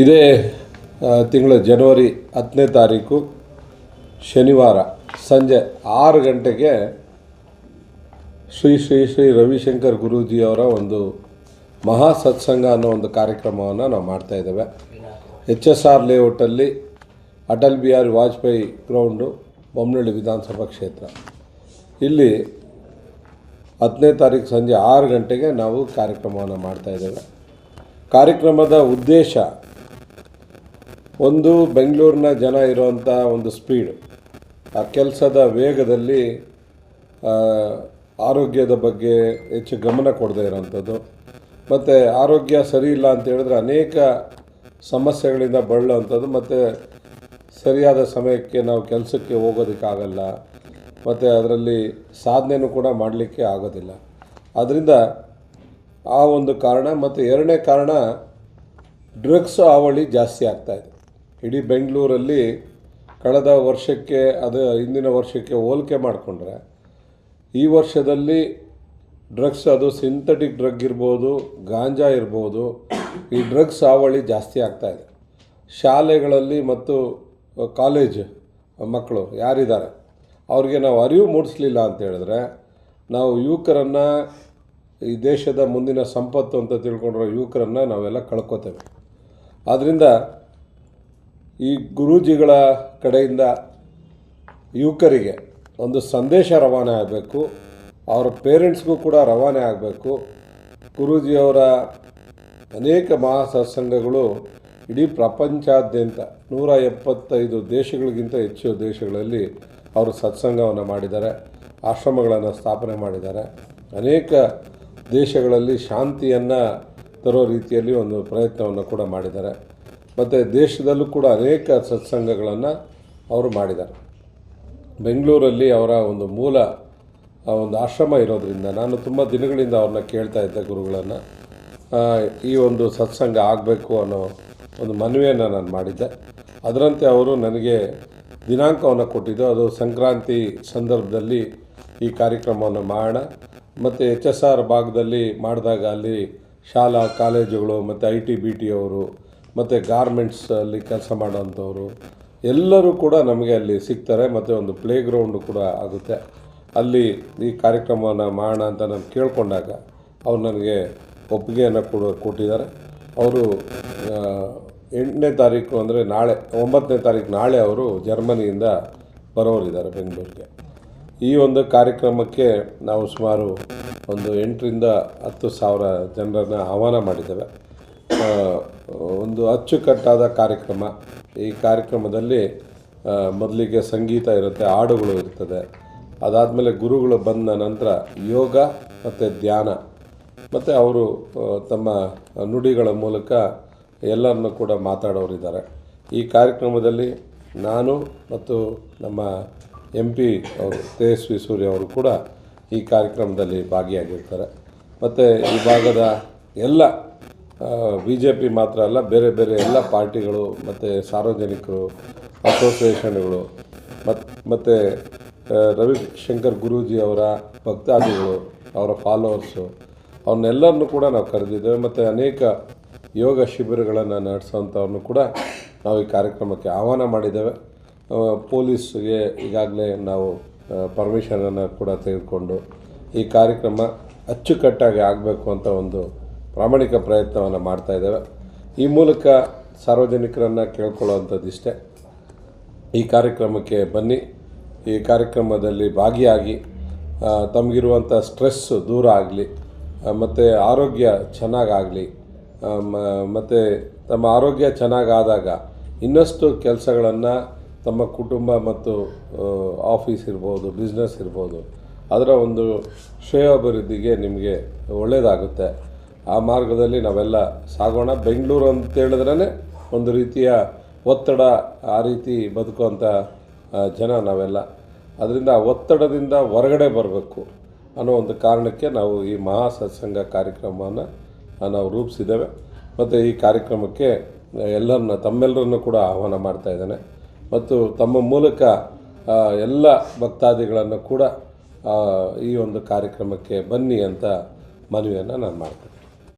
ಇದೇ ತಿಂಗಳ ಜನವರಿ ಹತ್ತನೇ ತಾರೀಕು, ಶನಿವಾರ ಸಂಜೆ ಆರು ಗಂಟೆಗೆ ಶ್ರೀ ಶ್ರೀ ಶ್ರೀ ರವಿಶಂಕರ್ ಗುರೂಜಿಯವರ ಒಂದು ಮಹಾ ಸತ್ಸಂಗ ಅನ್ನೋ ಒಂದು ಕಾರ್ಯಕ್ರಮವನ್ನು ನಾವು ಮಾಡ್ತಾ ಇದ್ದೇವೆ. ಎಚ್ ಎಸ್ ಆರ್ ಲೇಔಟಲ್ಲಿ ಅಟಲ್ ಬಿಹಾರಿ ವಾಜಪೇಯಿ ಗ್ರೌಂಡು ಬೊಮ್ಮನಹಳ್ಳಿ ವಿಧಾನಸಭಾ ಕ್ಷೇತ್ರ. ಇಲ್ಲಿ ಹತ್ತನೇ ತಾರೀಕು ಸಂಜೆ ಆರು ಗಂಟೆಗೆ ನಾವು ಕಾರ್ಯಕ್ರಮವನ್ನು ಮಾಡ್ತಾಯಿದ್ದೇವೆ ಕಾರ್ಯಕ್ರಮದ ಉದ್ದೇಶ ಒಂದು ಬೆಂಗಳೂರಿನ ಜನ ಇರುವಂಥ ಒಂದು ಸ್ಪೀಡ್, ಆ ಕೆಲಸದ ವೇಗದಲ್ಲಿ ಆರೋಗ್ಯದ ಬಗ್ಗೆ ಹೆಚ್ಚು ಗಮನ ಕೊಡದೇ ಇರೋವಂಥದ್ದು ಮತ್ತು ಆರೋಗ್ಯ ಸರಿ ಇಲ್ಲ ಅಂತ ಹೇಳಿದ್ರೆ ಅನೇಕ ಸಮಸ್ಯೆಗಳಿಂದ ಬಳಲುವಂಥದ್ದು ಮತ್ತು ಸರಿಯಾದ ಸಮಯಕ್ಕೆ ನಾವು ಕೆಲಸಕ್ಕೆ ಹೋಗೋದಕ್ಕಾಗಲ್ಲ. ಮತ್ತು ಅದರಲ್ಲಿ ಸಾಧನೆಯೂ ಕೂಡ ಮಾಡಲಿಕ್ಕೆ ಆಗೋದಿಲ್ಲ. ಆದ್ದರಿಂದ ಆ ಒಂದು ಕಾರಣ. ಮತ್ತು ಎರಡನೇ ಕಾರಣ, ಡ್ರಗ್ಸ್ ಹಾವಳಿ ಜಾಸ್ತಿ ಆಗ್ತಾಯಿದೆ ಇಡೀ ಬೆಂಗಳೂರಲ್ಲಿ ಕಳೆದ ವರ್ಷಕ್ಕೆ, ಅದು ಹಿಂದಿನ ವರ್ಷಕ್ಕೆ ಹೋಲಿಕೆ ಮಾಡಿಕೊಂಡ್ರೆ, ಈ ವರ್ಷದಲ್ಲಿ ಡ್ರಗ್ಸ್ ಅದು ಸಿಂಥೆಟಿಕ್ ಡ್ರಗ್ ಇರ್ಬೋದು, ಗಾಂಜಾ ಇರ್ಬೋದು, ಈ ಡ್ರಗ್ಸ್ ಹಾವಳಿ ಜಾಸ್ತಿ ಆಗ್ತಾಯಿದೆ ಶಾಲೆಗಳಲ್ಲಿ ಮತ್ತು ಕಾಲೇಜ್ ಮಕ್ಕಳು ಯಾರಿದ್ದಾರೆ, ಅವ್ರಿಗೆ ನಾವು ಅರಿವು ಮೂಡಿಸ್ಲಿಲ್ಲ ಅಂತ ಹೇಳಿದ್ರೆ, ನಾವು ಯುವಕರನ್ನು, ಈ ದೇಶದ ಮುಂದಿನ ಸಂಪತ್ತು ಅಂತ ತಿಳ್ಕೊಂಡಿರೋ ಯುವಕರನ್ನು ನಾವೆಲ್ಲ ಕಳ್ಕೊತೇವೆ. ಆದ್ದರಿಂದ ಈ ಗುರೂಜಿಗಳ ಕಡೆಯಿಂದ ಯುವಕರಿಗೆ ಒಂದು ಸಂದೇಶ ರವಾನೆ ಆಗಬೇಕು. ಅವರ ಪೇರೆಂಟ್ಸ್ಗೂ ಕೂಡ ರವಾನೆ ಆಗಬೇಕು. ಗುರೂಜಿಯವರ ಅನೇಕ ಮಹಾಸತ್ಸಂಗಗಳು ಇಡೀ ಪ್ರಪಂಚಾದ್ಯಂತ ನೂರ ಎಪ್ಪತ್ತೈದು ದೇಶಗಳಿಗಿಂತ ಹೆಚ್ಚು ದೇಶಗಳಲ್ಲಿ ಅವರು ಸತ್ಸಂಗವನ್ನು ಮಾಡಿದ್ದಾರೆ, ಆಶ್ರಮಗಳನ್ನು ಸ್ಥಾಪನೆ ಮಾಡಿದ್ದಾರೆ. ಅನೇಕ ದೇಶಗಳಲ್ಲಿ ಶಾಂತಿಯನ್ನು ತರೋ ರೀತಿಯಲ್ಲಿ ಒಂದು ಪ್ರಯತ್ನವನ್ನು ಕೂಡ ಮಾಡಿದ್ದಾರೆ. ಮತ್ತು ದೇಶದಲ್ಲೂ ಕೂಡ ಅನೇಕ ಸತ್ಸಂಗಗಳನ್ನು ಅವರು ಮಾಡಿದ್ದಾರೆ. ಬೆಂಗಳೂರಲ್ಲಿ ಅವರ ಒಂದು ಮೂಲ ಆ, ಒಂದು ಆಶ್ರಮ ಇರೋದರಿಂದ ನಾನು ತುಂಬ ದಿನಗಳಿಂದ ಅವ್ರನ್ನ ಕೇಳ್ತಾ ಇದ್ದೆ ಗುರುಗಳನ್ನು. ಈ ಒಂದು ಸತ್ಸಂಗ ಆಗಬೇಕು ಅನ್ನೋ ಒಂದು ಮನವಿಯನ್ನು ನಾನು ಮಾಡಿದ್ದೆ. ಅದರಂತೆ ಅವರು ನನಗೆ ದಿನಾಂಕವನ್ನು ಕೊಟ್ಟಿದ್ದು ಅದು ಸಂಕ್ರಾಂತಿ ಸಂದರ್ಭದಲ್ಲಿ ಈ ಕಾರ್ಯಕ್ರಮವನ್ನು ಮಾಡೋಣ. ಮತ್ತು ಎಚ್ ಎಸ್ ಆರ್ ಭಾಗದಲ್ಲಿ ಮಾಡಿದಾಗ ಅಲ್ಲಿ ಶಾಲಾ ಕಾಲೇಜುಗಳು ಮತ್ತು ಐ ಟಿ ಬಿ ಟಿ ಅವರು ಮತ್ತು ಗಾರ್ಮೆಂಟ್ಸಲ್ಲಿ ಕೆಲಸ ಮಾಡೋವಂಥವ್ರು, ಎಲ್ಲರೂ ಕೂಡ ನಮಗೆ ಅಲ್ಲಿ ಸಿಗ್ತಾರೆ, ಮತ್ತು ಒಂದು ಪ್ಲೇ ಗ್ರೌಂಡು ಕೂಡ ಆಗುತ್ತೆ. ಅಲ್ಲಿ ಈ ಕಾರ್ಯಕ್ರಮವನ್ನು ಮಾಡೋಣ ಅಂತ ನಾನು ಕೇಳಿಕೊಂಡಾಗ ಅವ್ರು ನನಗೆ ಒಪ್ಪಿಗೆಯನ್ನು ಕೂಡ, ಕೊಟ್ಟಿದ್ದಾರೆ. ಅವರು ಎಂಟನೇ ತಾರೀಕು ಅಂದರೆ ನಾಳೆ, ಒಂಬತ್ತನೇ ತಾರೀಕು ನಾಳೆ ಅವರು ಜರ್ಮನಿಯಿಂದ ಬರೋರಿದ್ದಾರೆ ಬೆಂಗಳೂರಿಗೆ. ಈ ಒಂದು ಕಾರ್ಯಕ್ರಮಕ್ಕೆ ನಾವು ಸುಮಾರು ಒಂದು ಎಂಟರಿಂದ ಹತ್ತು ಸಾವಿರ ಜನರನ್ನು ಆಹ್ವಾನ ಮಾಡಿದ್ದೇವೆ. ಒಂದು ಅಚ್ಚುಕಟ್ಟಾದ ಕಾರ್ಯಕ್ರಮ. ಈ ಕಾರ್ಯಕ್ರಮದಲ್ಲಿ ಮೊದಲಿಗೆ ಸಂಗೀತ ಇರುತ್ತೆ, ಹಾಡುಗಳು ಇರ್ತದೆ. ಅದಾದಮೇಲೆ ಗುರುಗಳು ಬಂದ ನಂತರ ಯೋಗ ಮತ್ತು ಧ್ಯಾನ. ಮತ್ತು ಅವರು ತಮ್ಮ ನುಡಿಗಳ ಮೂಲಕ ಎಲ್ಲರನ್ನು ಕೂಡ ಮಾತಾಡೋರಿದ್ದಾರೆ. ಈ ಕಾರ್ಯಕ್ರಮದಲ್ಲಿ ನಾನು ಮತ್ತು ನಮ್ಮ ಎಂ ಪಿ ಅವರು, ತೇಜಸ್ವಿ ಸೂರ್ಯ ಅವರು ಕೂಡ ಈ ಕಾರ್ಯಕ್ರಮದಲ್ಲಿ ಭಾಗಿಯಾಗಿರ್ತಾರೆ. ಮತ್ತು ಈ ಭಾಗದ ಎಲ್ಲ ಬಿ ಜೆ ಪಿ ಮಾತ್ರ ಅಲ್ಲ, ಬೇರೆ ಬೇರೆ ಎಲ್ಲ ಪಾರ್ಟಿಗಳು, ಮತ್ತು ಸಾರ್ವಜನಿಕರು, ಅಸೋಸಿಯೇಷನ್ಗಳು ಮತ್ತು ಮತ್ತು ರವಿಶಂಕರ್ ಗುರೂಜಿ ಅವರ ಭಕ್ತಾದಿಗಳು, ಅವರ ಫಾಲೋವರ್ಸು ಅವ್ರನ್ನೆಲ್ಲರನ್ನು ಕೂಡ ನಾವು ಕರೆದಿದ್ದೇವೆ, ಮತ್ತು ಅನೇಕ ಯೋಗ ಶಿಬಿರಗಳನ್ನು ನಡೆಸೋವಂಥವ್ರನ್ನು ಕೂಡ ನಾವು ಈ ಕಾರ್ಯಕ್ರಮಕ್ಕೆ ಆಹ್ವಾನ ಮಾಡಿದ್ದೇವೆ. ಪೊಲೀಸ್ಗೆ ಈಗಾಗಲೇ ನಾವು ಪರ್ಮಿಷನನ್ನು ಕೂಡ ತೆಗೆದುಕೊಂಡು ಈ ಕಾರ್ಯಕ್ರಮ ಅಚ್ಚುಕಟ್ಟಾಗಿ ಆಗಬೇಕು ಅಂತ ಒಂದು ಪ್ರಾಮಾಣಿಕ ಪ್ರಯತ್ನವನ್ನು ಮಾಡ್ತಾ ಇದ್ದೇವೆ. ಈ ಮೂಲಕ ಸಾರ್ವಜನಿಕರನ್ನು ಕೇಳ್ಕೊಳ್ಳುವಂಥದ್ದು ಇಷ್ಟೇ. ಈ ಕಾರ್ಯಕ್ರಮಕ್ಕೆ ಬನ್ನಿ. ಈ ಕಾರ್ಯಕ್ರಮದಲ್ಲಿ ಭಾಗಿಯಾಗಿ ತಮಗಿರುವಂಥ ಸ್ಟ್ರೆಸ್ಸು ದೂರ ಆಗಲಿ ಮತ್ತು ಆರೋಗ್ಯ ಚೆನ್ನಾಗಾಗಲಿ ಮತ್ತು ತಮ್ಮ ಆರೋಗ್ಯ ಚೆನ್ನಾಗಾದಾಗ ಇನ್ನಷ್ಟು ಕೆಲಸಗಳನ್ನು ತಮ್ಮ ಕುಟುಂಬ ಮತ್ತು ಆಫೀಸ್ ಇರ್ಬೋದು, ಬಿಸ್ನೆಸ್ ಇರ್ಬೋದು, ಅದರ ಒಂದು ಶ್ರೇಯಾಭಿವೃದ್ಧಿಗೆ ನಿಮಗೆ ಒಳ್ಳೆಯದಾಗುತ್ತೆ ಆ ಮಾರ್ಗದಲ್ಲಿ ನಾವೆಲ್ಲ ಸಾಗೋಣ. ಬೆಂಗಳೂರು ಅಂತ ಹೇಳಿದ್ರೇ ಒಂದು ರೀತಿಯ ಒತ್ತಡ, ಆ ರೀತಿ ಬದುಕುವಂಥ ಜನ ನಾವೆಲ್ಲ. ಅದರಿಂದ ಆ ಒತ್ತಡದಿಂದ ಹೊರಗಡೆ ಬರಬೇಕು ಅನ್ನೋ ಒಂದು ಕಾರಣಕ್ಕೆ ನಾವು ಈ ಮಹಾ ಸತ್ಸಂಗ ಕಾರ್ಯಕ್ರಮವನ್ನು ನಾವು ರೂಪಿಸಿದ್ದೇವೆ. ಮತ್ತು ಈ ಕಾರ್ಯಕ್ರಮಕ್ಕೆ ಎಲ್ಲರನ್ನ, ತಮ್ಮೆಲ್ಲರನ್ನು ಕೂಡ ಆಹ್ವಾನ ಮಾಡ್ತಾ ಇದ್ದೇನೆ. ಮತ್ತು ತಮ್ಮ ಮೂಲಕ ಎಲ್ಲ ಭಕ್ತಾದಿಗಳನ್ನು ಕೂಡ ಈ ಒಂದು ಕಾರ್ಯಕ್ರಮಕ್ಕೆ ಬನ್ನಿ ಅಂತ ಮನವಿಯನ್ನು ನಾನು ಮಾಡ್ತೇನೆ.